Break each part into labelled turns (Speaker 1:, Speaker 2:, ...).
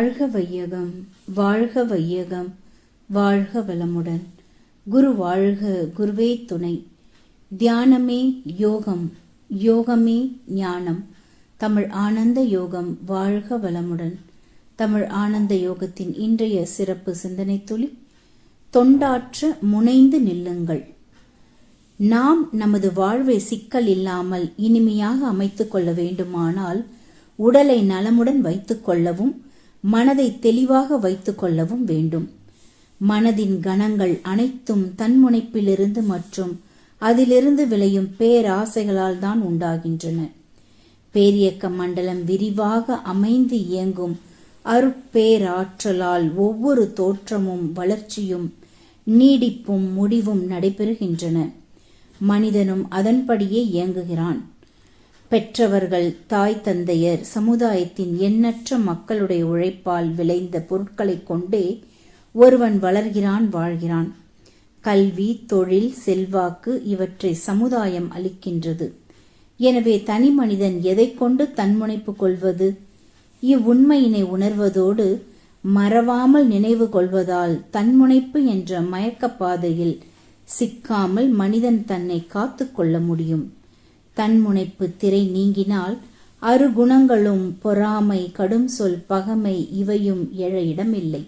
Speaker 1: வாழ்க வையகம் வாழ்க வையகம் வாழ்க வளமுடன். குரு வாழ்க குருவே துணை. தியானமே யோகம் யோகமே ஞானம். தமிழ் ஆனந்த யோகம் வாழ்க வளமுடன். தமிழ் ஆனந்த யோகத்தின் இன்றைய சிறப்பு சிந்தனை துளி தொண்டாற்ற முனைந்து நில்லுங்கள். நாம் நமது வாழ்வை சிக்கல் இல்லாமல் இனிமையாக அமைத்துக் கொள்ள வேண்டுமானால் உடலை நலமுடன் வைத்துக் கொள்ளவும் மனதை தெளிவாக வைத்து கொள்ளவும் வேண்டும். மனதின் கணங்கள் அனைத்தும் தன்முனைப்பிலிருந்து மற்றும் அதிலிருந்து விளையும் பேராசைகளால் தான் உண்டாகின்றன. பேரியக்க மண்டலம் விரிவாக அமைந்து இயங்கும் அருட்பேராற்றலால் ஒவ்வொரு தோற்றமும் வளர்ச்சியும் நீடிப்பும் முடிவும் நடைபெறுகின்றன. மனிதனும் அதன்படியே இயங்குகிறான். பெற்றவர்கள் தாய் தந்தையர் சமுதாயத்தின் எண்ணற்ற மக்களுடைய உழைப்பால் விளைந்த பொருட்களைக் கொண்டே ஒருவன் வளர்கிறான் வாழ்கிறான். கல்வி தொழில் செல்வாக்கு இவற்றை சமுதாயம் அளிக்கின்றது. எனவே தனி மனிதன் எதை கொண்டு தன்முனைப்பு கொள்வது? இவ்வுண்மையினை உணர்வதோடு மறவாமல் நினைவு கொள்வதால் தன்முனைப்பு என்ற மயக்க பாதையில் சிக்காமல் மனிதன் தன்னை காத்து கொள்ள முடியும். தன்முனைப்பு திரை நீங்கினால் அருகுணங்களும் பொறாமை கடும் சொல் பகமை இவையும் எழ இடமில்லை.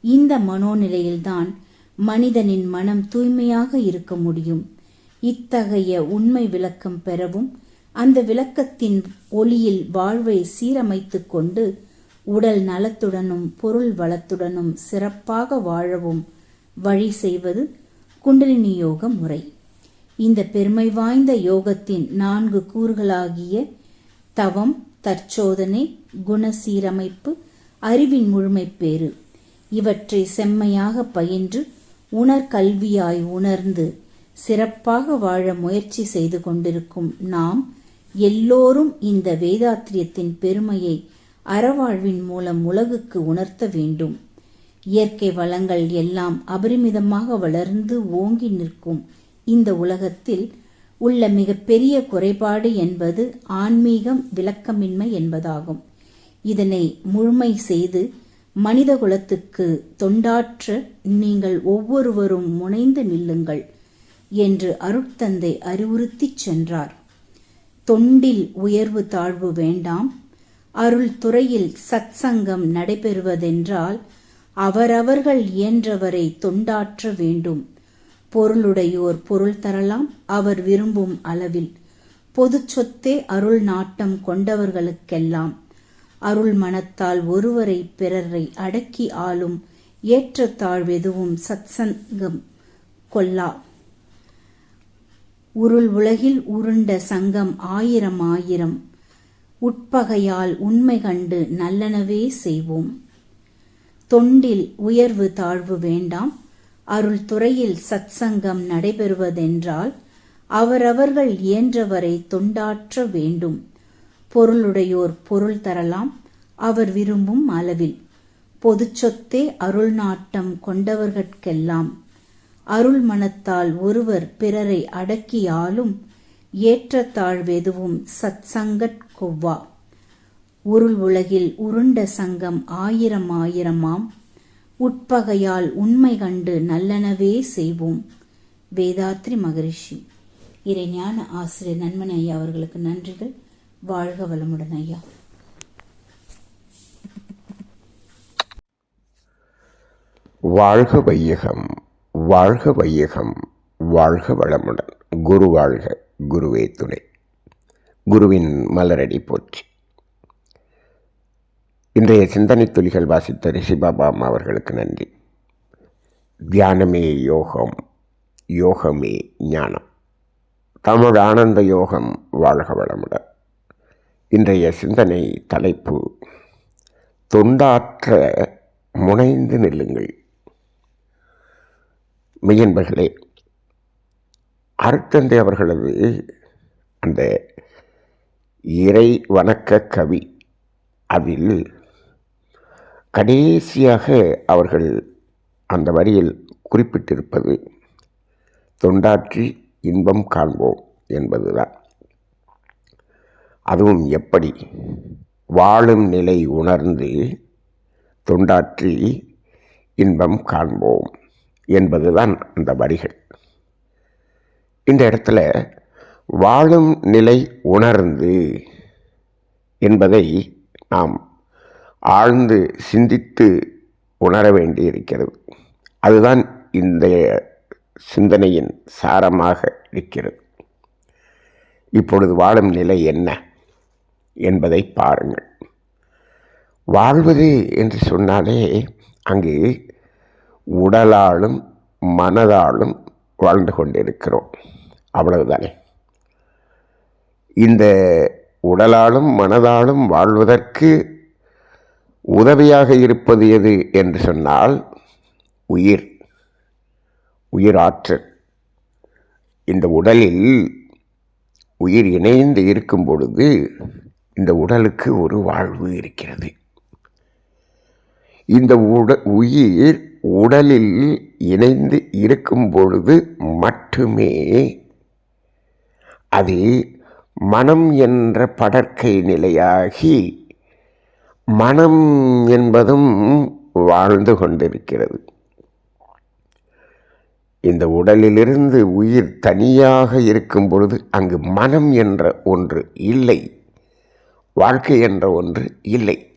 Speaker 1: இந்த மனோநிலையில்தான் மனிதனின் மனம் தூய்மையாக இருக்க முடியும். இத்தகைய உண்மை விளக்கம் பெறவும் அந்த விளக்கத்தின் ஒளியில் வாழ்வை சீரமைத்து கொண்டு உடல் நலத்துடனும் பொருள் வளத்துடனும் சிறப்பாக வாழவும் வழி செய்வது குண்டலினி யோக முறை. இந்த பெருமை வாய்ந்த யோகத்தின் நான்கு கூறுகளாகிய தவம் தற்சோதனை குணசீரமைப்பு அறிவின் முழுமைப்பேறு. இவற்றை செம்மையாக பயின்று உணர்கல்வியாய் உணர்ந்து சிறப்பாக வாழ முயற்சி செய்து கொண்டிருக்கும் நாம் எல்லோரும் இந்த வேதாத்திரியத்தின் பெருமையை அறவாழ்வின் மூலம் உலகுக்கு உணர்த்த வேண்டும். இயற்கை வளங்கள் எல்லாம் அபரிமிதமாக வளர்ந்து ஓங்கி நிற்கும் இந்த உலகத்தில் உள்ள மிகப்பெரிய குறைபாடு என்பது ஆன்மீகம் விளக்கமின்மை என்பதாகும். இதனை முழுமை செய்து மனித குலத்துக்கு தொண்டாற்ற நீங்கள் ஒவ்வொருவரும் முனைந்து நில்லுங்கள் என்று அருட்தந்தை அறிவுறுத்திச் சென்றார். தொண்டில் உயர்வு தாழ்வு வேண்டாம். அருள் துறையில் சத்சங்கம் நடைபெறுவதென்றால் அவரவர்கள் இயன்றவரை தொண்டாற்ற வேண்டும். பொருளுடையோர் பொருள் தரலாம் அவர் விரும்பும் அளவில். பொது சொத்தே அருள் நாட்டம் கொண்டவர்களுக்கெல்லாம். அருள் மனத்தால் ஒருவரை பிறரை அடக்கி ஆளும் ஏற்றத்தாழ்வெதுவும் சத்சங்கம் கொல்லா உருள் உலகில் உருண்ட சங்கம் ஆயிரம் ஆயிரம். உட்பகையால் உண்மை கண்டு நல்லனவே செய்வோம். தொண்டில் உயர்வு தாழ்வு வேண்டாம். அருள் துறையில் சத்சங்கம் நடைபெறுவதென்றால் அவரவர்கள் இயன்றவரை தொண்டாற்ற வேண்டும். பொருளுடையோர் பொருள் தரலாம் அவர் விரும்பும் அளவில். பொது சொத்தே அருள் நாட்டம் கொண்டவர்கட்கெல்லாம். அருள் மனத்தால் ஒருவர் பிறரை அடக்கியாலும் ஏற்றத்தாழ்வெதுவும் சத் சங்கட் கொவ்வா. உருள் உலகில் உருண்ட சங்கம் ஆயிரம் ஆயிரமாம். உட்பகையால் உண்மை கண்டு நல்லனவே செய்வோம். வேதாத்ரி மகரிஷி இறைஞான ஆசிரியர் நண்பன் ஐயா அவர்களுக்கு நன்றிகள். வாழ்க வளமுடன் ஐயா.
Speaker 2: வாழ்க வையகம் வாழ்க வையகம் வாழ்க வளமுடன். குரு வாழ்க குருவே துணை. குருவின் மலரடி போற்றி. இன்றைய சிந்தனை துளிகள் வாசித்த ரிஷிபாபா அம்மா அவர்களுக்கு நன்றி. தியானமே யோகம் யோகமே ஞானம். தமிழ் ஆனந்த யோகம் வாழ்க வளமுடன். இன்றைய சிந்தனை தலைப்பு தொண்டாற்ற முனைந்து நில்லுங்கள். மெய்யன்பர்களே அருத்தந்தை அவர்களது அந்த இறை வணக்க கவி அதில் கடைசியாக அவர்கள் அந்த வரியில் குறிப்பிட்டிருப்பது தொண்டாற்றி இன்பம் காண்போம் என்பதுதான். அதுவும் எப்படி? வாழும் நிலை உணர்ந்து தொண்டாற்றி இன்பம் காண்போம் என்பதுதான் அந்த வரிகள். இந்த இடத்துல வாழும் நிலை உணர்ந்து என்பதை நாம் ஆழ்ந்து சிந்தித்து உணர வேண்டியிருக்கிறது. அதுதான் இந்த சிந்தனையின் சாரமாக இருக்கிறது. இப்பொழுது வாழும் நிலை என்ன என்பதை பாருங்கள். வாழ்வது என்று சொன்னாலே அங்கு உடலாலும் மனதாலும் வாழ்ந்து கொண்டிருக்கிறோம். அவ்வளவுதானே. இந்த உடலாலும் மனதாலும் வாழ்வதற்கு உதவியாக இருப்பது எது என்று சொன்னால் உயிர் உயிர் ஆற்றல் இந்த உடலில் உயிர் இணைந்து இருக்கும் பொழுது இந்த உடலுக்கு ஒரு வாழ்வு இருக்கிறது. இந்த உட உயிர் உடலில் இணைந்து இருக்கும் பொழுது மட்டுமே அது மனம் என்ற படற்கை நிலையாகி மனம் என்பதும் வாழ்ந்து கொண்டிருக்கிறது. இந்த உடலிலிருந்து உயிர் தனியாக இருக்கும் பொழுது அங்கு மனம் என்ற ஒன்று இல்லை. வாழ்க்கை என்ற ஒன்று இல்லை.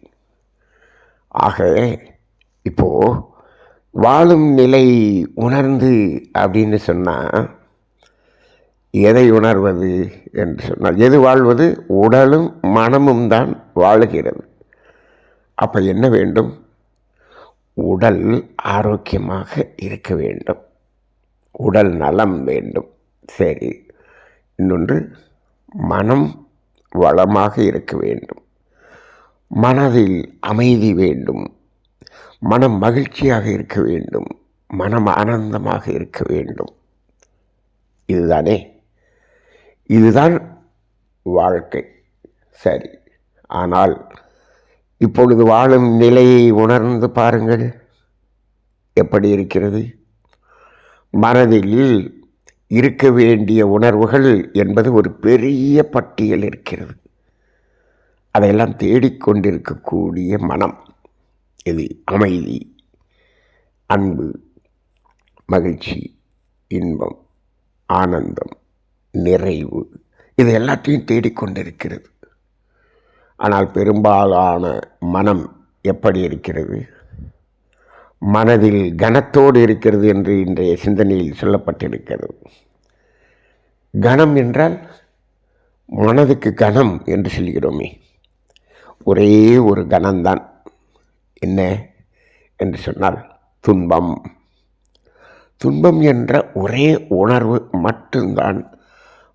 Speaker 2: ஆக இப்போ வாழும் நிலை உணர்ந்து அப்படின்னு சொன்னால் எதை உணர்வது என்று சொன்னால் எது வாழ்வது? உடலும் மனமும் தான் வாழுகிறது. அப்போ என்ன வேண்டும்? உடல் ஆரோக்கியமாக இருக்க வேண்டும். உடல் நலம் வேண்டும். சரி இன்னொன்று மனம் வளமாக இருக்க வேண்டும். மனதில் அமைதி வேண்டும். மனம் மகிழ்ச்சியாக இருக்க வேண்டும். மனம் ஆனந்தமாக இருக்க வேண்டும். இதுதானே? இதுதான் வாழ்க்கை. சரி ஆனால் இப்பொழுது வாழும் நிலையை உணர்ந்து பாருங்கள். எப்படி இருக்கிறது? மனதில் இருக்க வேண்டிய உணர்வுகள் என்பது ஒரு பெரிய பட்டியல் இருக்கிறது. அதையெல்லாம் தேடிக்கொண்டிருக்கக்கூடிய மனம். இது அமைதி அன்பு மகிழ்ச்சி இன்பம் ஆனந்தம் நிறைவு. இது எல்லாத்தையும் தேடிக்கொண்டிருக்கிறது ஆனால் பெரும்பாலான மனம் எப்படி இருக்கிறது? மனதில் கனத்தோடு இருக்கிறது என்று இன்றைய சிந்தனையில் சொல்லப்பட்டிருக்கிறது. கணம் என்றால் மனதுக்கு கணம் என்று சொல்கிறோமே. ஒரே ஒரு கணம்தான் என்ன என்று சொன்னால் துன்பம். துன்பம் என்ற ஒரே உணர்வு மட்டும்தான்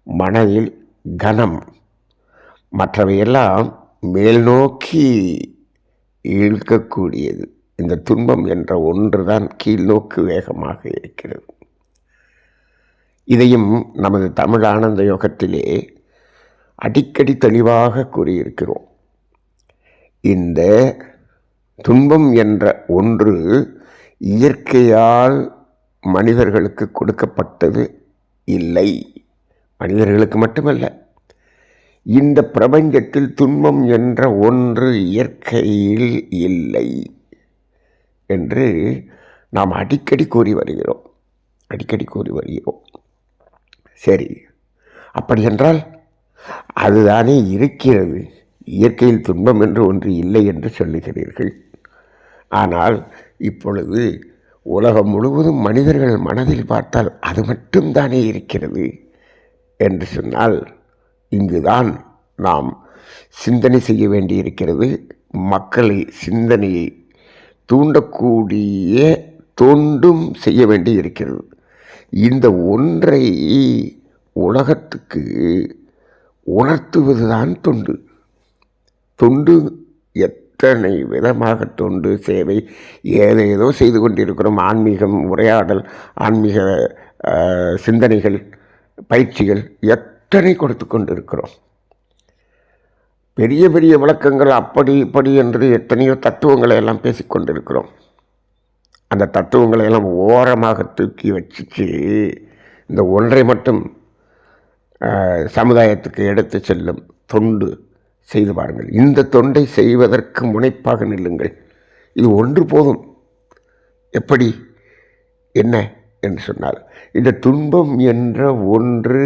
Speaker 2: மனதில் கனம். மற்றவையெல்லாம் மேல் நோக்கி இழுக்கக்கூடியது. இந்த துன்பம் என்ற ஒன்று தான் கீழ்நோக்கு வேகமாக இருக்கிறது. இதையும் நமது தமிழ் ஆனந்த யோகத்திலே அடிக்கடி தெளிவாக கூறியிருக்கிறோம். இந்த துன்பம் என்ற ஒன்று இயற்கையால் மனிதர்களுக்கு கொடுக்கப்பட்டது இல்லை. மனிதர்களுக்கு மட்டுமல்ல இந்த பிரபஞ்சத்தில் துன்பம் என்ற ஒன்று இயற்கையில் இல்லை என்று நாம் அடிக்கடி கூறி வருகிறோம். அடிக்கடி கூறி வருகிறோம். சரி. அப்படி என்றால் அதுதானே இருக்கிறது. இயற்கையில் துன்பம் என்று ஒன்று இல்லை என்று சொல்லுகிறீர்கள். ஆனால் இப்பொழுது உலகம் முழுவதும் மனிதர்கள் மனதில் பார்த்தால் அது மட்டும்தானே இருக்கிறது என்று சொன்னால் இங்குதான் நாம் சிந்தனை செய்ய வேண்டியிருக்கிறது. மக்களை சிந்தனையை தூண்டக்கூடிய தொண்டும் செய்ய வேண்டி இருக்கிறது இந்த ஒன்றை உலகத்துக்கு உணர்த்துவதுதான் தொண்டு. தொண்டு எத்தனை விதமாக தொண்டு சேவை ஏதேதோ செய்து கொண்டிருக்கிறோம். ஆன்மீகம் உரையாடல் ஆன்மீக சிந்தனைகள் பயிற்சிகள் எத் அத்தனை கொடுத்து கொண்டிருக்கிறோம். பெரிய பெரிய விளக்கங்கள் அப்படி இப்படி என்று எத்தனையோ தத்துவங்களை எல்லாம் பேசிக்கொண்டிருக்கிறோம் அந்த தத்துவங்களை எல்லாம் ஓரமாக தூக்கி வச்சுச்சு இந்த ஒன்றை மட்டும் சமுதாயத்துக்கு எடுத்து செல்லும் தொண்டு செய்து பாருங்கள். இந்த தொண்டை செய்வதற்கு முனைப்பாக நில்லுங்கள். இது ஒன்று போதும். எப்படி? என்ன? என்று சொன்னால் இந்த துன்பம் என்ற ஒன்று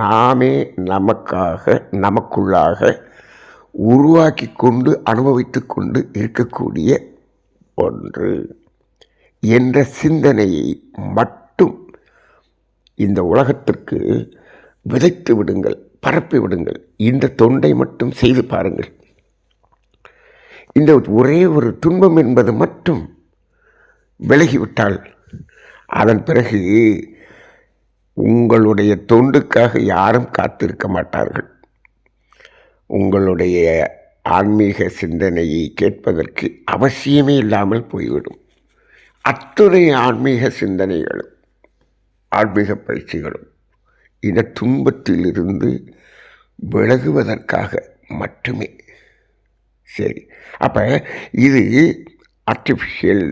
Speaker 2: நாமே நமக்காக நமக்குள்ளாக உருவாக்கி கொண்டு அனுபவித்து கொண்டு இருக்கக்கூடிய ஒன்று என்ற சிந்தனையை மட்டும் இந்த உலகத்திற்கு விதைத்து விடுங்கள் பரப்பி விடுங்கள். இந்த தொண்டை மட்டும் செய்து பாருங்கள். இந்த ஒரே ஒரு துன்பம் என்பது மட்டும் விலகிவிட்டால் அதன் பிறகு உங்களுடைய தொண்டுக்காக யாரும் காத்திருக்க மாட்டார்கள். உங்களுடைய ஆன்மீக சிந்தனையை கேட்பதற்கு அவசியமே இல்லாமல் போய்விடும். அத்துணை ஆன்மீக சிந்தனைகளும் ஆன்மீக பயிற்சிகளும் இந்த துன்பத்திலிருந்து விலகுவதற்காக மட்டுமே. சரி அப்போ இது ஆர்டிஃபிஷியல்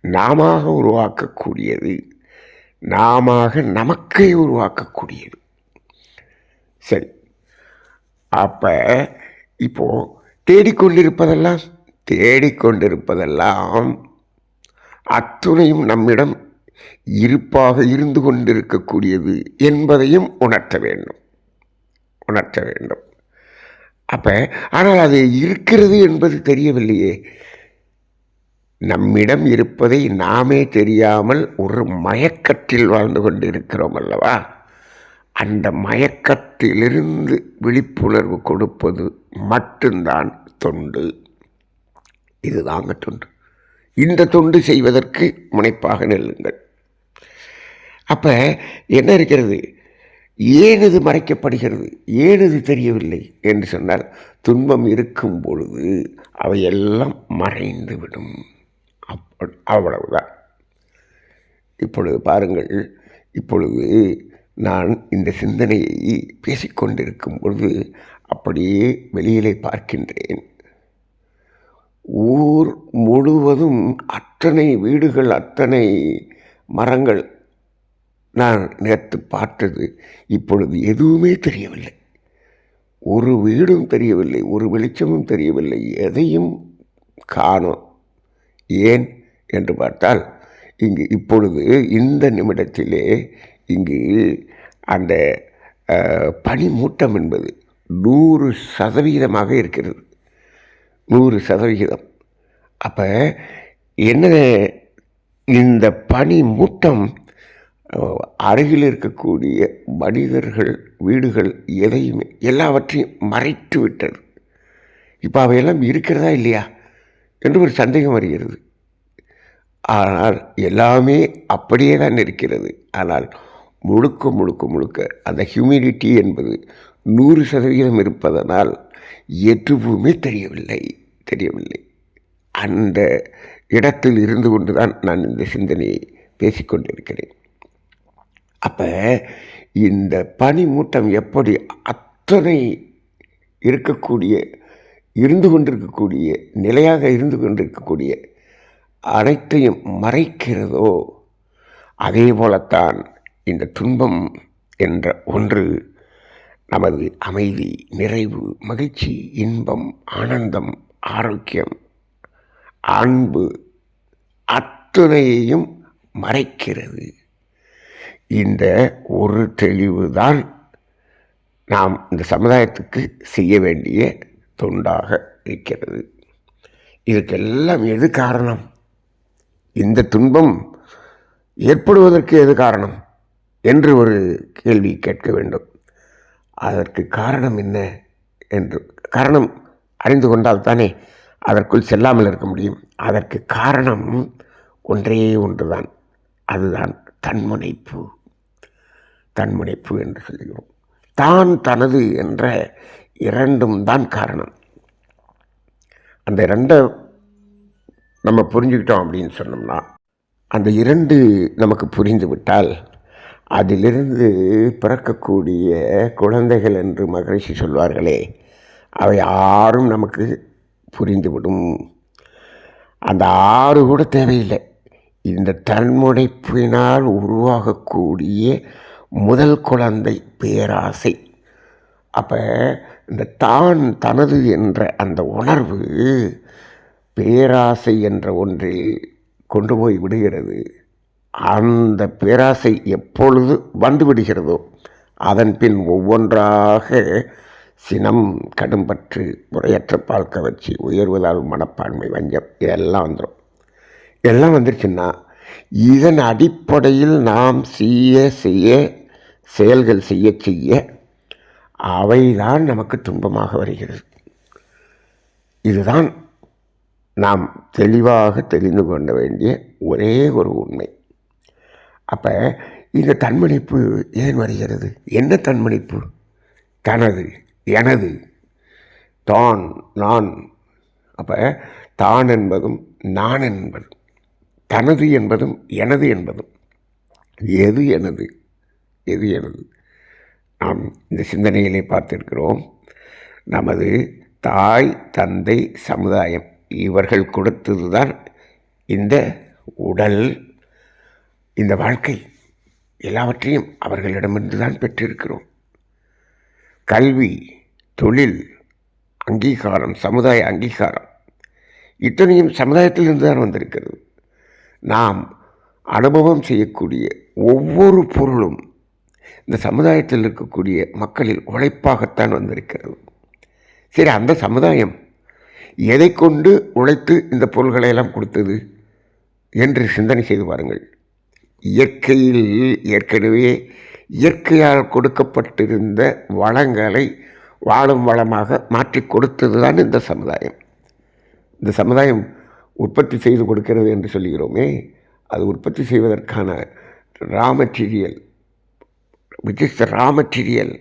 Speaker 2: நாம உருவாக்கக்கூடியது நாம நமக்கே உருவாக்கக்கூடியது. சரி அப்போ இப்போது தேடிக்கொண்டிருப்பதெல்லாம் தேடிக்கொண்டிருப்பதெல்லாம் அத்துணையும் நம்மிடம் இருப்பாக இருந்து கொண்டிருக்கக்கூடியது என்பதையும் உணர்த்த வேண்டும். உணர்த்த வேண்டும். அப்போ ஆனால் அது இருக்கிறது என்பது தெரியவில்லையே. நம்மிடம் இருப்பதை நாமே தெரியாமல் ஒரு மயக்கத்தில் வாழ்ந்து கொண்டிருக்கிறோம் அல்லவா? அந்த மயக்கத்திலிருந்து விழிப்புணர்வு கொடுப்பது மட்டும்தான் தொண்டு. இதுதாங்க தொண்டு. இந்த தொண்டு செய்வதற்கு முனைப்பாக நெல்லுங்கள். அப்போ என்ன இருக்கிறது? ஏன் இது மறைக்கப்படுகிறது? ஏன் இது தெரியவில்லை? என்று சொன்னால் துன்பம் இருக்கும் பொழுது அவையெல்லாம் மறைந்துவிடும் அவ்வளவுதான். இப்பொழுது பாருங்கள் இப்பொழுது நான் இந்த சிந்தனையை பேசிக்கொண்டிருக்கும் பொழுது அப்படியே வெளியிலே பார்க்கின்றேன். ஊர் முழுவதும் அத்தனை வீடுகள் அத்தனை மரங்கள் நான் நேற்று பார்த்தது இப்பொழுது எதுவுமே தெரியவில்லை. ஒரு வீடும் தெரியவில்லை ஒரு வெளிச்சமும் தெரியவில்லை. எதையும் காணும். ஏன் என்று பார்த்தால் இங்கு இப்பொழுது இந்த நிமிடத்திலே இங்கு அந்த பனிமூட்டம் என்பது நூறு சதவிகிதமாக இருக்கிறது. நூறு சதவிகிதம். அப்போ என்ன இந்த பனி மூட்டம் அருகில் இருக்கக்கூடிய மனிதர்கள் வீடுகள் எதையுமே எல்லாவற்றையும் மறைத்து விட்டது இப்போ அவையெல்லாம் இருக்கிறதா இல்லையா? என்று ஒரு சந்தேகம் வருகிறது. ஆனால் எல்லாமே அப்படியே தான் இருக்கிறது. ஆனால் முழுக்க முழுக்க முழுக்க அந்த ஹியூமிடிட்டி என்பது நூறு சதவீதம் இருப்பதனால் எதுவுமே தெரியவில்லை தெரியவில்லை. அந்த இடத்தில் இருந்து கொண்டு தான் நான் இந்த சிந்தனையை பேசிக்கொண்டிருக்கிறேன் அப்போ இந்த பனிமூட்டம் எப்படி அத்தனை இருக்கக்கூடிய இருந்து கொண்டிருக்கக்கூடிய நிலையாக இருந்து கொண்டிருக்கக்கூடிய அனைத்தையும் மறைக்கிறதோ அதே போலத்தான் இந்த துன்பம் என்ற ஒன்று நமது அமைதி நிறைவு மகிழ்ச்சி இன்பம் ஆனந்தம் ஆரோக்கியம் அன்பு அத்துணையையும் மறைக்கிறது. இந்த ஒரு தெளிவுதான் நாம் இந்த சமுதாயத்துக்கு செய்ய வேண்டிய துண்டாக இருக்கிறது. இதுக்கெல்லாம் எது காரணம்? இந்த துன்பம் ஏற்படுவதற்கு எது காரணம்? என்று ஒரு கேள்வி கேட்க வேண்டும். அதற்கு காரணம் என்ன என்று காரணம் அறிந்து கொண்டால் தானே அதற்குள் செல்லாமல் இருக்க முடியும். அதற்கு காரணம் ஒன்றே ஒன்றுதான். அதுதான் தன்முனைப்பு. தன்முனைப்பு என்று சொல்கிறோம். தான் தனது என்ற இரண்டும் தான் காரணம். அந்த ரெண்டை நம்ம புரிஞ்சுக்கிட்டோம் அப்படின்னு சொன்னோம்னா அந்த இரண்டு நமக்கு புரிந்து விட்டால் அதிலிருந்து பிறக்கக்கூடிய குழந்தைகள் என்று மகரிஷி சொல்வார்களே அவை ஆறும் நமக்கு புரிந்துவிடும் அந்த ஆறு கூட தேவையில்லை. இந்த தன்முனைப்பினால் உருவாகக்கூடிய முதல் குழந்தை பேராசை. அப்போ இந்த தான் தனது என்ற அந்த உணர்வு பேராசை என்ற ஒன்றில் கொண்டு போய் விடுகிறது. அந்த பேராசை எப்பொழுது வந்து விடுகிறதோ அதன் பின் ஒவ்வொன்றாக சினம் கடும்பற்று முறையற்ற பால் கவர்ச்சி உயர்வதால் மனப்பான்மை வஞ்சம் இதெல்லாம் வந்துடும் எல்லாம் வந்துருச்சுன்னா இதன் அடிப்படையில் நாம் செய்ய செய்ய செயல்கள் செய்ய செய்ய அவைதான் நமக்கு துன்பமாக வருகிறது. இதுதான் நாம் தெளிவாக தெரிந்து கொள்ள வேண்டிய ஒரே ஒரு உண்மை. அப்போ இந்த தன்மணிப்பு ஏன் வருகிறது? என்ன தன்மணிப்பு? தனது எனது தான் நான். அப்போ தான் என்பதும் நான் என்பதும் தனது என்பதும் எனது என்பதும் எது எனது எது எனது? நாம் இந்த சிந்தனையிலே பார்த்திருக்கிறோம். நமது தாய் தந்தை சமுதாயம் இவர்கள் கொடுத்தது தான் இந்த உடல் இந்த வாழ்க்கை. எல்லாவற்றையும் அவர்களிடமிருந்து தான் பெற்றிருக்கிறோம். கல்வி தொழில் அங்கீகாரம் சமுதாய அங்கீகாரம் இத்தனையும் சமுதாயத்திலிருந்து தான் வந்திருக்கிறது. நாம் அனுபவம் செய்யக்கூடிய ஒவ்வொரு பொருளும் இந்த சமுதாயத்தில் இருக்கக்கூடிய மக்களில் உழைப்பாகத்தான் வந்திருக்கிறது. சரி அந்த சமுதாயம் எதை கொண்டு உழைத்து இந்த பொருள்களை எல்லாம் கொடுத்தது என்று சிந்தனை செய்து பாருங்கள். இயற்கையில் ஏற்கனவே இயற்கையால் கொடுக்கப்பட்டிருந்த வளங்களை வாழும் வளமாக மாற்றி கொடுத்தது தான் இந்த சமுதாயம். இந்த சமுதாயம் உற்பத்தி செய்து கொடுக்கிறது என்று சொல்கிறோமே அது உற்பத்தி செய்வதற்கான raw material which is the raw material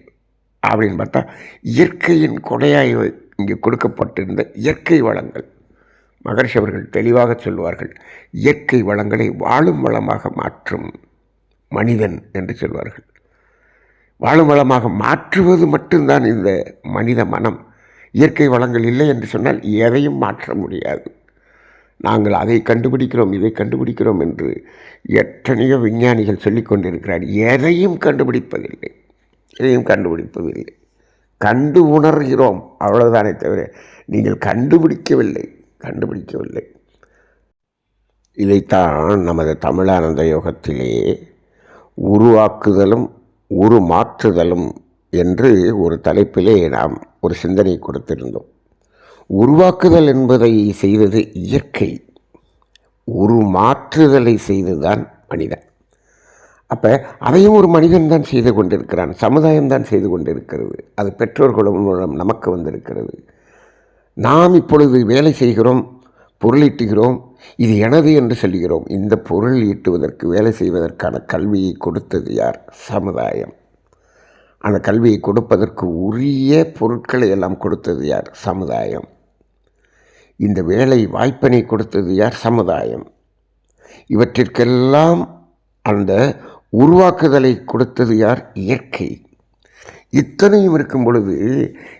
Speaker 2: அப்படின்னு பார்த்தா இயற்கையின் கொடையாய் இங்கே கொடுக்கப்பட்டிருந்த இயற்கை வளங்கள். மகர்ஷி அவர்கள் தெளிவாக சொல்வார்கள் இயற்கை வளங்களை வாழும் வளமாக மாற்றும் மனிதன் என்று சொல்வார்கள். வாழும் வளமாக மாற்றுவது மட்டும்தான் இந்த மனித மனம். இயற்கை வளங்கள் இல்லை என்று சொன்னால் எதையும் மாற்ற முடியாது. நாங்கள் அதை கண்டுபிடிக்கிறோம் இதை கண்டுபிடிக்கிறோம் என்று எத்தனையோ விஞ்ஞானிகள் சொல்லிக்கொண்டிருக்கிறார் எதையும் கண்டுபிடிப்பதில்லை. எதையும் கண்டுபிடிப்பதில்லை. கண்டு உணர்கிறோம். அவ்வளவுதானே தவிர நீங்கள் கண்டுபிடிக்கவில்லை. கண்டுபிடிக்கவில்லை. இதைத்தான் நமது தமிழானந்த யோகத்திலே உருவாக்குதலும் உருமாற்றுதலும் என்று ஒரு தலைப்பிலே நாம் ஒரு சிந்தனை கொடுத்திருந்தோம். உருவாக்குதல் என்பதை செய்தது இயற்கை. ஒரு மாற்றுதலை செய்துதான் மனிதன். அப்போ அதையும் ஒரு மனிதன் தான் செய்து கொண்டிருக்கிறான். சமுதாயம் தான் செய்து கொண்டிருக்கிறது. அது பெற்றோர்களும் மூலம் நமக்கு வந்திருக்கிறது. நாம் இப்பொழுது வேலை செய்கிறோம் பொருளீட்டுகிறோம் இது எனது என்று சொல்கிறோம். இந்த பொருள் ஈட்டுவதற்கு வேலை செய்வதற்கான கல்வியை கொடுத்தது யார்? சமுதாயம். அந்த கல்வியை கொடுப்பதற்கு உரிய பொருட்களை எல்லாம் கொடுத்தது யார்? சமுதாயம். இந்த வேலை வாய்ப்பினை கொடுத்தது யார்? சமுதாயம். இவற்றிற்கெல்லாம் அந்த உருவாக்குதலை கொடுத்தது யார்? இயற்கை. இத்தனையும் இருக்கும் பொழுது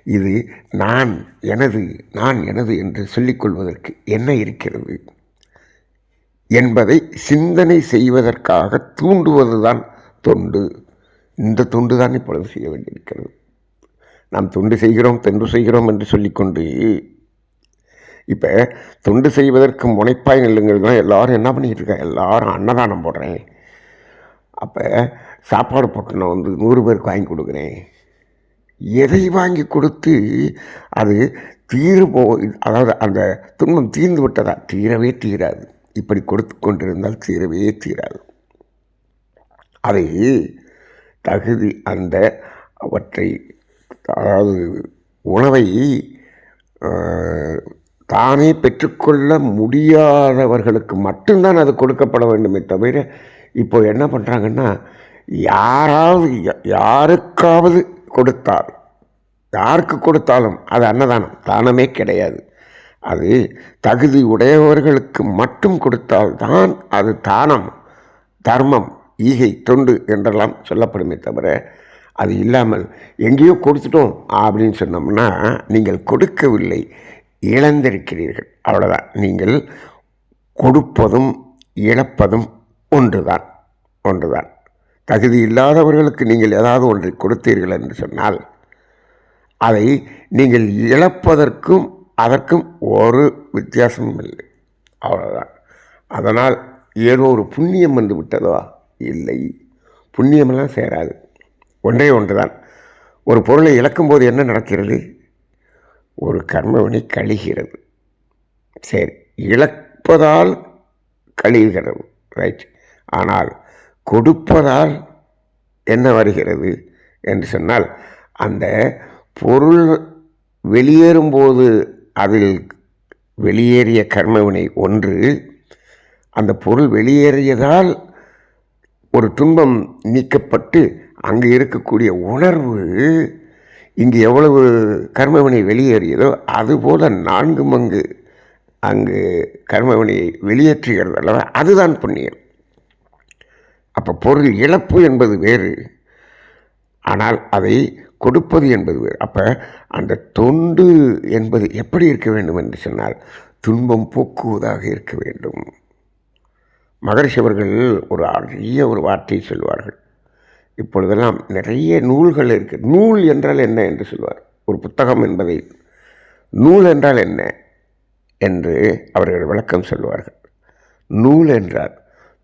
Speaker 2: இது நான் எனது நான் எனது என்று சொல்லிக்கொள்வதற்கு என்ன இருக்கிறது? என்பதை சிந்தனை செய்வதற்காக தூண்டுவதுதான் தொண்டு. இந்த தொண்டு தான் இப்பொழுது செய்ய வேண்டியிருக்கிறது. நாம் தொண்டு செய்கிறோம் தொண்டு செய்கிறோம் என்று சொல்லிக்கொண்டு இப்போ தொண்டு செய்வதற்கு முனைப்பாய் நில்லுங்கள் தான் எல்லோரும் என்ன பண்ணிக்கிட்டு இருக்கா? எல்லாரும் அன்னதானம் போடுறேன். அப்போ சாப்பாடு போட்டு நான் வந்து நூறு பேருக்கு வாங்கி கொடுக்குறேன். எதை வாங்கி கொடுத்து அது தீரு போ அதாவது அந்த துன்பம் தீர்ந்து விட்டதா? தீரவே தீராது. இப்படி கொடுத்து கொண்டிருந்தால் தீரவே தீராது. அதை தகுதி அந்த அவற்றை அதாவது உணவை தானே பெற்றுக்கொள்ள முடியாதவர்களுக்கு மட்டும்தான் அது கொடுக்கப்பட வேண்டுமே தவிர இப்போ என்ன பண்ணுறாங்கன்னா யாராவது யாருக்காவது கொடுத்தால் யாருக்கு கொடுத்தாலும் அது அன்னதானம். தானமே கிடையாது. அது தகுதி உடையவர்களுக்கு மட்டும் கொடுத்தால் தான் அது தானம் தர்மம் ஈகை தொண்டு என்றெல்லாம் சொல்லப்படுமே தவிர அது இல்லாமல் எங்கேயோ கொடுத்துட்டோம் அப்படின்னு சொன்னோம்னா நீங்கள் கொடுக்கவில்லை. இழந்திருக்கிறீர்கள். அவ்வளோதான் நீங்கள் கொடுப்பதும் இழப்பதும் ஒன்றுதான். ஒன்றுதான். தகுதி இல்லாதவர்களுக்கு நீங்கள் ஏதாவது ஒன்றை கொடுத்தீர்கள் என்று சொன்னால் அதை நீங்கள் இழப்பதற்கும் அதற்கும் ஒரு வித்தியாசமும் இல்லை. அவ்வளோதான் அதனால் ஏதோ ஒரு புண்ணியம் வந்து விட்டதோ? இல்லை. புண்ணியமெல்லாம் சேராது. ஒன்றே ஒன்று தான் ஒரு பொருளை இழக்கும்போது என்ன நடக்கிறது? ஒரு கர்மவினை கழிகிறது. சரி இழப்பதால் கழிகிறது ரைட் ஆனால் கொடுப்பதால் என்ன வருகிறது என்று சொன்னால் அந்த பொருள் வெளியேறும்போது அதில் வெளியேறிய கர்மவினை ஒன்று அந்த பொருள் வெளியேறியதால் ஒரு துன்பம் நீக்கப்பட்டு அங்கு இருக்கக்கூடிய உணர்வு இங்கு எவ்வளவு கர்மவினை வெளியேறியதோ அதுபோல நான்கு மங்கு அங்கு கர்மவினையை வெளியேற்றுகிறது அல்லவா? அதுதான் புண்ணியம். அப்போ பொருள் இழப்பு என்பது வேறு. ஆனால் அதை கொடுப்பது என்பது வேறு. அப்போ அந்த தொண்டு என்பது எப்படி இருக்க வேண்டும் என்று சொன்னால் துன்பம் போக்குவதாக இருக்க வேண்டும். மகரிஷி அவர்கள் ஒரு அரிய ஒரு வார்த்தை சொல்வார்கள். இப்பொழுதெல்லாம் நிறைய நூல்கள் இருக்குது நூல் என்றால் என்ன என்று சொல்வார். ஒரு புத்தகம் என்பதை நூல் என்றால் என்ன என்று அவர்கள் விளக்கம் சொல்வார்கள். நூல் என்றால்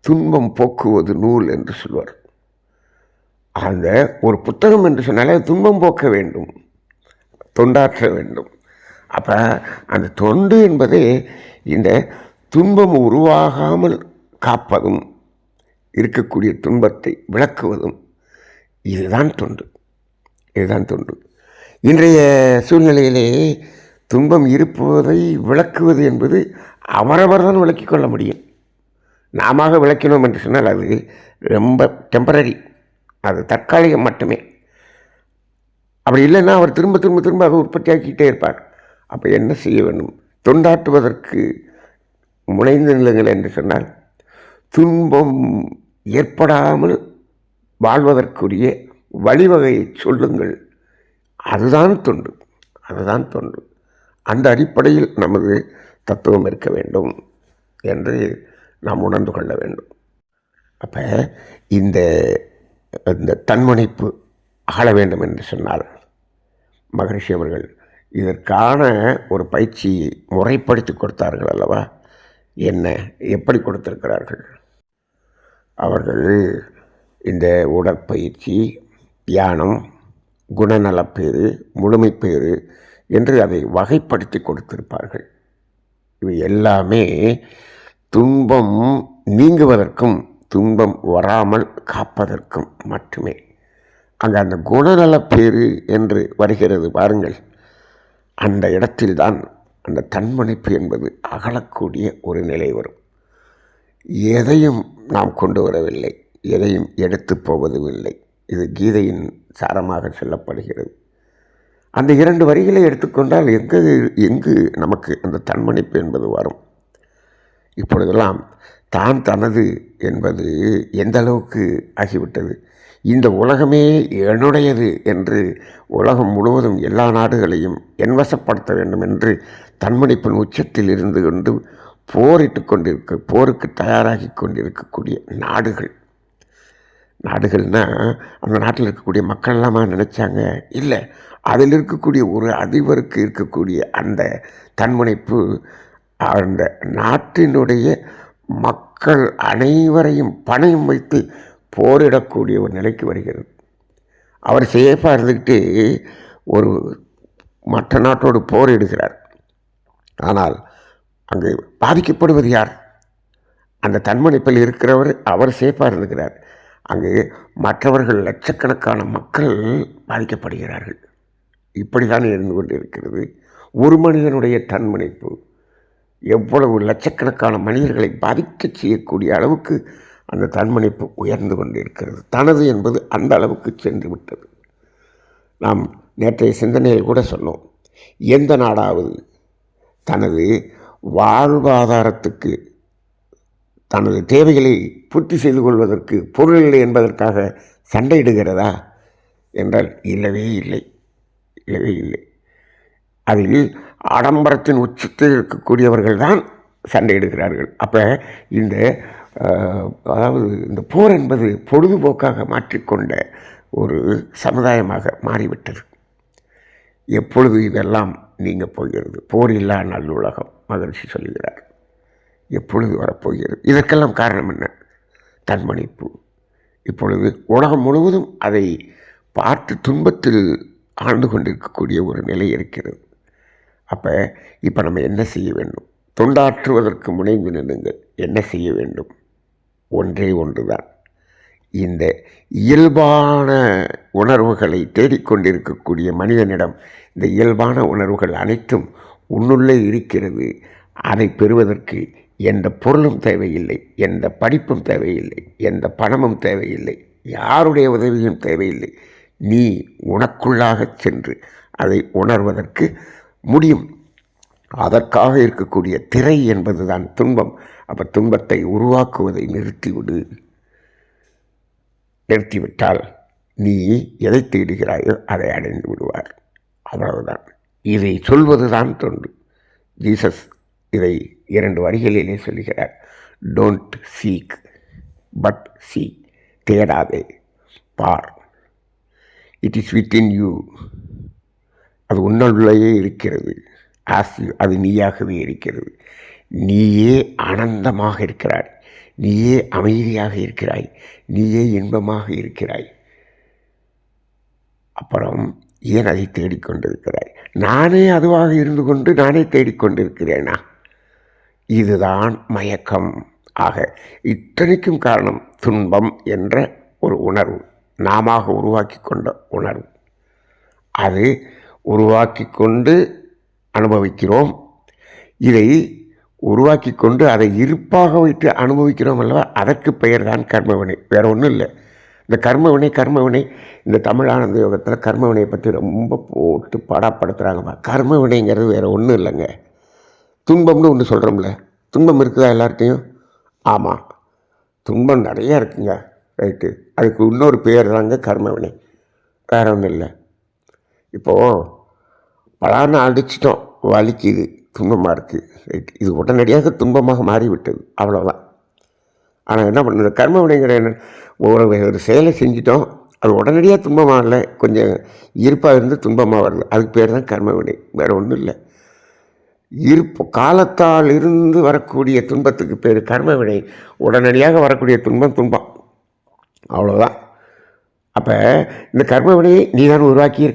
Speaker 2: துன்பம் போக்குவது நூல் என்று சொல்வார். அந்த ஒரு புத்தகம் என்று சொன்னாலே துன்பம் போக்க வேண்டும் தொண்டாற்ற வேண்டும். அப்போ அந்த தொண்டு என்பது இந்த துன்பம் உருவாகாமல் காப்பதும் இருக்கக்கூடிய துன்பத்தை விளக்குவதும் இதுதான் தொண்டு இதுதான் தொண்டு. இன்றைய சூழ்நிலையிலே துன்பம் இருப்பதை விளக்குவது என்பது அவரவர் தான் விளக்கிக் கொள்ள முடியும். நாம விளக்கினோம் என்று சொன்னால் அது ரொம்ப டெம்பரரி அது தற்காலிகம் மட்டுமே. அப்படி இல்லைன்னா அவர் திரும்ப திரும்ப திரும்ப அதை உற்பத்தியாக்கிட்டே இருப்பார். அப்போ என்ன செய்ய வேண்டும்? தொண்டாற்றுவதற்கு முனைந்து நிலங்கள் என்று சொன்னால் துன்பம் ஏற்படாமல் வாழ்வதற்குரிய வழிவகையை சொல்லுங்கள். அதுதான் தொண்டு. அதுதான் தொண்டு. அந்த அடிப்படையில் நமது தத்துவம் இருக்க வேண்டும் என்று நாம் உணர்ந்து கொள்ள வேண்டும். அப்போ இந்த இந்த தன்முனைப்பு ஆள வேண்டும் என்று சொன்னால் மகரிஷி அவர்கள் இதற்கான ஒரு பயிற்சி முறைப்படுத்தி கொடுத்தார்கள் அல்லவா? என்ன எப்படி கொடுத்திருக்கிறார்கள்? அவர்கள் இந்த உடற்பயிற்சி தியானம் குணநலப்பேறு முழுமைப்பேறு என்று அதை வகைப்படுத்தி கொடுத்திருப்பார்கள். இவை எல்லாமே துன்பம் நீங்குவதற்கும் துன்பம் வராமல் காப்பதற்கும் மட்டுமே. அங்கே அந்த குணநலப்பேறு என்று வருகிறது பாருங்கள். அந்த இடத்தில்தான் அந்த தன்மனைப்பு என்பது அகலக்கூடிய ஒரு நிலை வரும். எதையும் நாம் கொண்டு வரவில்லை. எதையும் எடுத்து போவதும் இல்லை இது கீதையின் சாரமாக சொல்லப்படுகிறது. அந்த இரண்டு வரிகளை எடுத்துக்கொண்டால் எங்கு எங்கு நமக்கு அந்த தன்மணிப்பு என்பது வரும். இப்பொழுதெல்லாம் தான் தனது என்பது எந்த அளவுக்கு ஆகிவிட்டது? இந்த உலகமே என்னுடையது என்று உலகம் முழுவதும் எல்லா நாடுகளையும் என்வசப்படுத்த வேண்டும் என்று தன்மணிப்பின் உச்சத்தில் இருந்து கொண்டு போரிட்டு கொண்டிருக்க போருக்கு தயாராகி கொண்டிருக்கக்கூடிய நாடுகள். நாடுகள்னால் அந்த நாட்டில் இருக்கக்கூடிய மக்கள் எல்லாமா நினச்சாங்க? இல்லை. அதில் இருக்கக்கூடிய ஒரு அதிபருக்கு இருக்கக்கூடிய அந்த தன்முனைப்பு அந்த நாட்டினுடைய மக்கள் அனைவரையும் பணையும் வைத்து போரிடக்கூடிய ஒரு நிலைக்கு வருகிறது. அவர் சேஃபாக இருந்துக்கிட்டு ஒரு மற்ற நாட்டோடு போரிடுகிறார். ஆனால் அங்கு பாதிக்கப்படுவது யார்? அந்த தன்மணிப்பில் இருக்கிறவர் அவர் சேஃபாக இருந்துக்கிறார் அங்கு மற்றவர்கள் லட்சக்கணக்கான மக்கள் பாதிக்கப்படுகிறார்கள். இப்படி தான் இருந்து கொண்டிருக்கிறது. ஒரு மனிதனுடைய தன்மனைப்பு எவ்வளவு லட்சக்கணக்கான மனிதர்களை பாதிக்க செய்யக்கூடிய அளவுக்கு அந்த தன்மனைப்பு உயர்ந்து கொண்டிருக்கிறது. தனது என்பது அந்த அளவுக்கு சென்று விட்டது. நாம் நேற்றைய சிந்தனையில் கூட சொன்னோம். எந்த நாடாவது தனது வாழ்வாதாரத்துக்கு தனது தேவைகளை பூர்த்தி செய்து கொள்வதற்கு பொருள் இல்லை என்பதற்காக சண்டையிடுகிறதா என்றால் இல்லவே இல்லை. இல்லவே இல்லை. அதில் ஆடம்பரத்தின் உச்சத்தில் இருக்கக்கூடியவர்கள் தான் சண்டையிடுகிறார்கள். அப்போ இந்த அதாவது இந்த போர் என்பது பொழுதுபோக்காக மாற்றிக்கொண்ட ஒரு சமுதாயமாக மாறிவிட்டது. எப்பொழுது இதெல்லாம் நீங்கள் போகிறது? போர் இல்லா நல்லுலகம் மகிழ்ச்சி சொல்கிறார் எப்பொழுது வரப்போகிறது? இதற்கெல்லாம் காரணம் என்ன? தன்மணிப்பு. இப்பொழுது உலகம் முழுவதும் அதை பார்த்து துன்பத்தில் ஆழ்ந்து கொண்டிருக்கக்கூடிய ஒரு நிலை இருக்கிறது. அப்போ இப்போ நம்ம என்ன செய்ய வேண்டும்? தொண்டாற்றுவதற்கு முனைந்து நின்றுங்கள் என்ன செய்ய வேண்டும்? ஒன்றே ஒன்றுதான். இந்த இயல்பான உணர்வுகளை தேடிக்கொண்டிருக்கக்கூடிய மனிதனிடம் இந்த இயல்பான உணர்வுகள் அனைத்தும் உன்னுள்ளே இருக்கிறது. அதை பெறுவதற்கு எந்த பொருளும் தேவையில்லை எந்த படிப்பும் தேவையில்லை எந்த பணமும் தேவையில்லை யாருடைய உதவியும் தேவையில்லை. நீ உனக்குள்ளாகச் சென்று அதை உணர்வதற்கு முடியும். அதற்காக இருக்கக்கூடிய திரை என்பதுதான் துன்பம். அப்போ துன்பத்தை உருவாக்குவதை நிறுத்திவிடு. நிறுத்திவிட்டால் நீ எதை தேடுகிறாயோ அதை அடைந்து விடுவார். அவ்வளவுதான். இதை சொல்வதுதான் தொண்டு. ஜீசஸ் இதை இரண்டு வரிகளிலே சொல்கிறார் டோன்ட் சீக் பட் சீ தேடாதே பார். இட் இஸ் வித்தின் யூ அது உன்னுள்ளேயே இருக்கிறது. ஆஸ் யூ அது நீயாகவே இருக்கிறது. நீயே ஆனந்தமாக இருக்கிறாய். நீயே அமைதியாக இருக்கிறாய். நீயே இன்பமாக இருக்கிறாய். அப்புறம் ஏன் அதை தேடிக்கொண்டிருக்கிறாய்? நானே அதுவாக இருந்து கொண்டு நானே தேடிக்கொண்டிருக்கிறேனா? இதுதான் மயக்கம். ஆக இத்தனைக்கும் காரணம் துன்பம் என்ற ஒரு உணர்வு. நாம உருவாக்கி கொண்ட உணர்வு. அது உருவாக்கி கொண்டு அனுபவிக்கிறோம். இதை உருவாக்கி கொண்டு அதை இருப்பாக வைத்து அனுபவிக்கிறோம் அல்லவா? அதற்கு பெயர் தான் கர்மவினை. வேற ஒன்றும் இல்லை. இந்த கர்மவினை கர்மவினை இந்த தமிழ் ஆனந்த யோகத்தில் கர்மவினையை பற்றி ரொம்ப போட்டு படப்படுத்துகிறாங்கப்பா கர்மவினைங்கிறது வேறு ஒன்றும் இல்லைங்க. துன்பம்னு ஒன்று சொல்கிறோம்ல துன்பம் இருக்குதா எல்லார்ட்டையும் ஆமாம் துன்பம் நிறையா இருக்குங்க. ரைட்டு. அதுக்கு இன்னொரு பேர் தாங்க கர்மவினை. வேற ஒன்றும் இல்லை. இப்போது பலான அடிச்சிட்டோம். வலிக்குது. துன்பமாக இருக்குது ரைட் இது உடனடியாக துன்பமாக மாறிவிட்டது. அவ்வளோதான் ஆனால் என்ன பண்ணுறது கர்ம வினைங்கிற என்ன ஒரு ஒரு செயலை செஞ்சிட்டோம். அது உடனடியாக துன்பமாக இல்லை. கொஞ்சம் இருப்பாக இருந்து துன்பமாக வருது. அதுக்கு பேர் தான் கர்ம வினை வேறு ஒன்றும் இல்லை. இருப்பு காலத்தால் இருந்து வரக்கூடிய துன்பத்துக்கு பேர் கர்ம வினை. உடனடியாக வரக்கூடிய துன்பம் துன்பம். அவ்வளோதான் அப்போ இந்த கர்ம வினையை நீதான் உருவாக்கி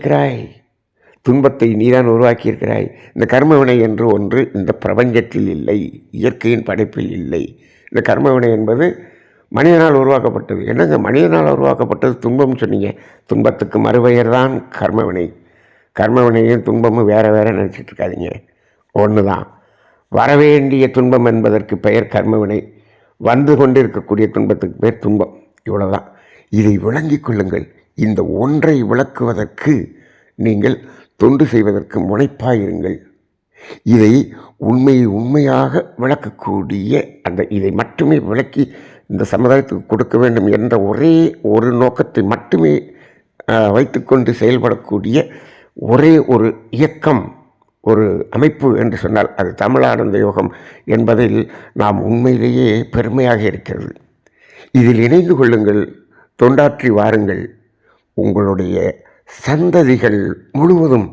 Speaker 2: துன்பத்தை நீதான் உருவாக்கியிருக்கிறாய். இந்த கர்ம வினை என்று ஒன்று இந்த பிரபஞ்சத்தில் இல்லை இயற்கையின் படைப்பில் இல்லை. இந்த கர்ம வினை என்பது மனிதனால் உருவாக்கப்பட்டது. என்னங்க மனிதனால் உருவாக்கப்பட்டது? துன்பம்னு சொன்னீங்க. துன்பத்துக்கு மறுபெயர் தான் கர்மவினை கர்மவினையும் துன்பமும் வேறு வேறு நினச்சிட்ருக்காதீங்க ஒன்று தான் வரவேண்டிய துன்பம் என்பதற்கு பெயர் கர்மவினை. வந்து கொண்டிருக்கக்கூடிய துன்பத்துக்கு பேர் துன்பம். இவ்வளோதான் இதை விளங்கிக் கொள்ளுங்கள். இந்த ஒன்றை விளக்குவதற்கு நீங்கள் தொண்டு செய்வதற்கு முனைப்பாயிருங்கள். இதை உண்மையை உண்மையாக விளக்கக்கூடிய அந்த இதை மட்டுமே விளக்கி இந்த சமுதாயத்துக்கு கொடுக்க வேண்டும் என்ற ஒரே ஒரு நோக்கத்தை மட்டுமே வைத்துக்கொண்டு செயல்படக்கூடிய ஒரே ஒரு இயக்கம் ஒரு அமைப்பு என்று சொன்னால் அது தமிழானந்த யோகம் என்பதில் நாம் உண்மையிலேயே பெருமையாக இருக்கிறது. இதில் இணைந்து கொள்ளுங்கள் தொண்டாற்றி வாருங்கள். உங்களுடைய சந்ததிகள் முழுவதும்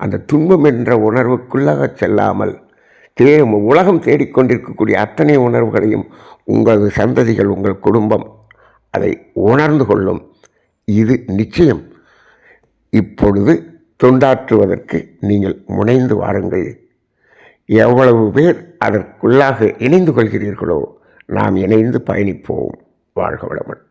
Speaker 2: அந்த துன்பம் என்ற உணர்வுக்குள்ளாக செல்லாமல் தே உலகம் தேடிக்கொண்டிருக்கக்கூடிய அத்தனை உணர்வுகளையும் உங்களது சந்ததிகள் உங்கள் குடும்பம் அதை உணர்ந்து கொள்ளும். இது நிச்சயம். இப்பொழுது தொண்டாற்றுவதற்கு நீங்கள் முனைந்து வாருங்கள். எவ்வளவு பேர் அதற்குள்ளாக இணைந்து கொள்கிறீர்களோ நாம் இணைந்து பயணிப்போம். வாழ்க வளமுடன்.